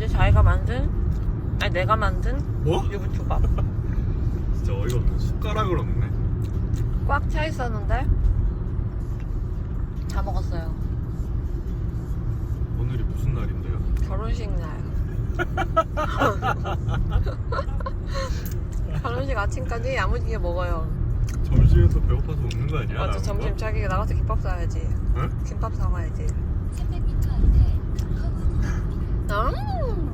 어제 자기가 만든 아니 내가 만든 뭐? 유부초밥 진짜 어이가 없네. 숟가락을 없네. 꽉 차 있었는데 다 먹었어요. 오늘이 무슨 날인데요? 결혼식 날. 결혼식 아침까지 야무지게 먹어요. 점심에서 배고파서 먹는 거 아니야? 맞아 나온 점심 거? 자기가 나가서 김밥 사야지. 응? 김밥 사 와야지. 300m 앞에 음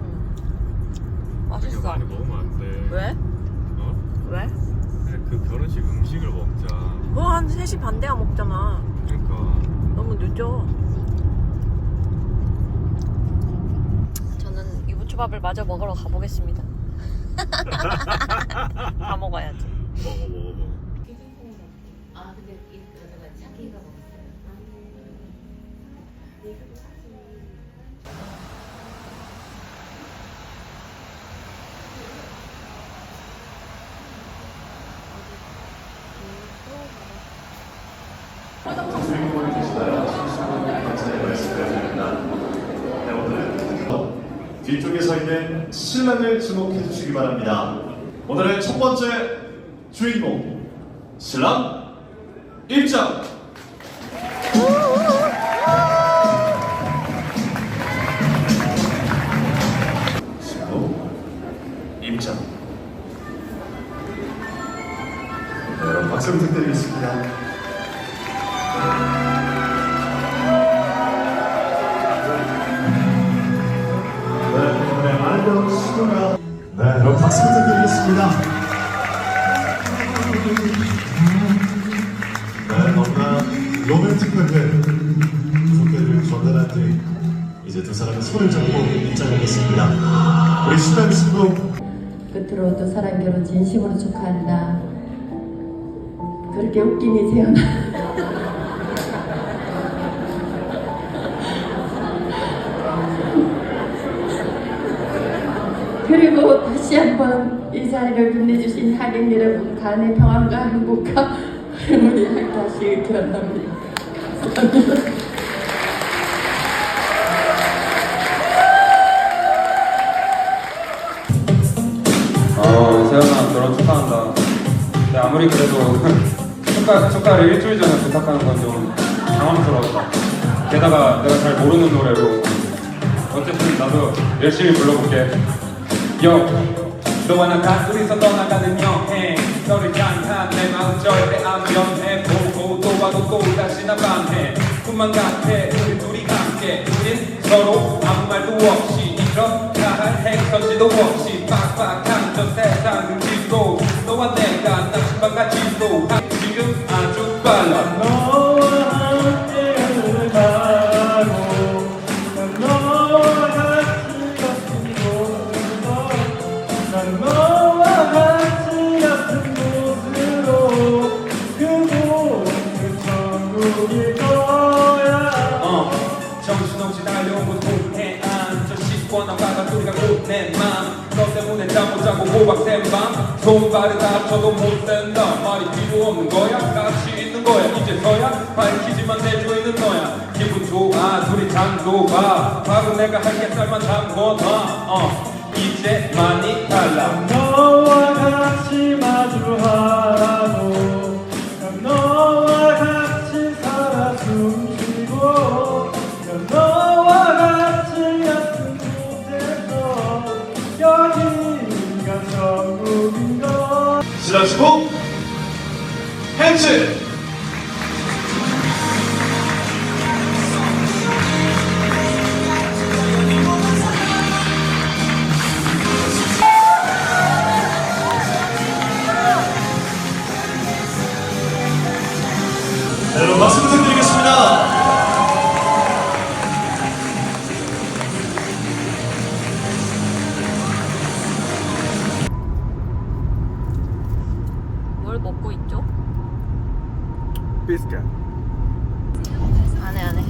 되게 맛있어. 많이 먹으면 안 돼. 왜? 어? 왜? 그 결혼식 음식을 먹자. 뭐 한 3시 반 돼야 먹잖아. 그러니까 너무 늦어. 저는 유부초밥을 마저 먹으러 가보겠습니다. 다 먹어야지. 먹어 먹어 먹어. 아 근데 이 가져가 자기가 먹었어요. 뒤쪽에 서 있는 신랑을 주목해 주시기 바랍니다. 오늘의 첫 번째 주인공 신랑 입장. 신부 입장. 네, 박수 부탁드리겠습니다. 박수 부탁드리겠습니다. 네, 너무나 로맨틱하게 소개를 전달한 뒤 이제 두 사람의 손을 잡고 입장하겠습니다. 우리 신랑 신부 끝으로 또 사랑 결혼 진심으로 축하한다. 그렇게 웃기니 세연아. 그리고 다시 한번 이 자리를 빛내주신 하객 여러분 간의 평안과 행복과 할머니 다시 기원합니다. 감사합니다. 어, 축하한다. 아무리 그래도 축가, 축가를 일주일 전에 부탁하는 건 좀 당황스러웠다. 게다가 내가 잘 모르는 노래로 어쨌든 나도 열심히 불러볼게. 요, 너와 나 단둘이서 떠나가는 여행 너를 향한 내 마음 절대 안 변해. 보고 또 와도 또 다시 나 반해 꿈만 같아 우리 둘이 함께. 우린 서로 아무 말도 없이 이렇다 할 행선지도 없이 빡빡한 저 세상을 짓고 너와 내가 나침반 같이 또 지금 아 시원한 바닷소리가 곧내맘너 때문에 잠 못 자고 호박된 밤 손발을 다쳐도 못 된다 말이 필요 없는 거야 같이 있는 거야 이제서야 밝히지만 내주에 있는 너야 기분 좋아 둘이 장도 봐 바로 내가 할 햇살만 담궈놔 어 이제 많이 달라. 너와 같이 마주하고 핸즈 비스켓. 안해 안해.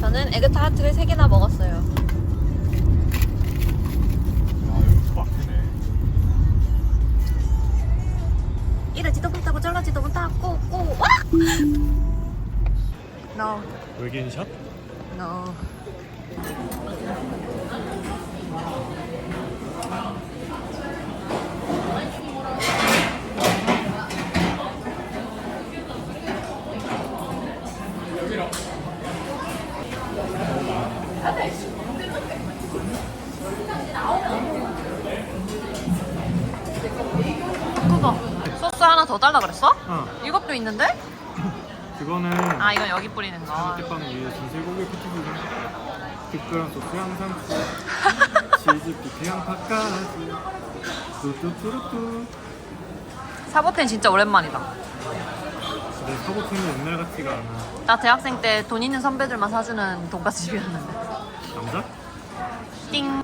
저는 에그타르트를 3개나 먹었어요. 아 여기 막히네. 이러지도 못하고 저러지도 못하고 고 와! No, 외계인 샷? no. 그거 소스 하나 더 달라 그랬어? 어. 이것도 있는데? 그거는 아 이건 여기 뿌리는 거. 때빵 위에 진실고기 피티브가 특별한 소스 항상 치즈 피티랑 팥까지 뚜뚜뚜루뚜 사보텐 진짜 오랜만이다. 근데 사고팀은 옛날 같지가 않아 나 대학생 때 돈 있는 선배들만 사주는 돈가스 집이었는데. 남자? 띵.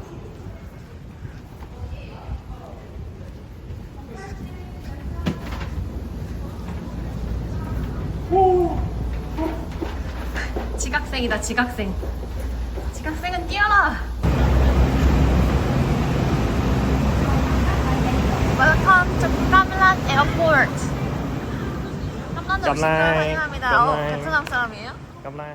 지각생이다 지각생. 지각생은 뛰어라. Welcome to Kamlan Airport. 깜란도 오신 걸 깜란, 환영합니다. 어, 깜란. 베트남 사람이에요? 깜랑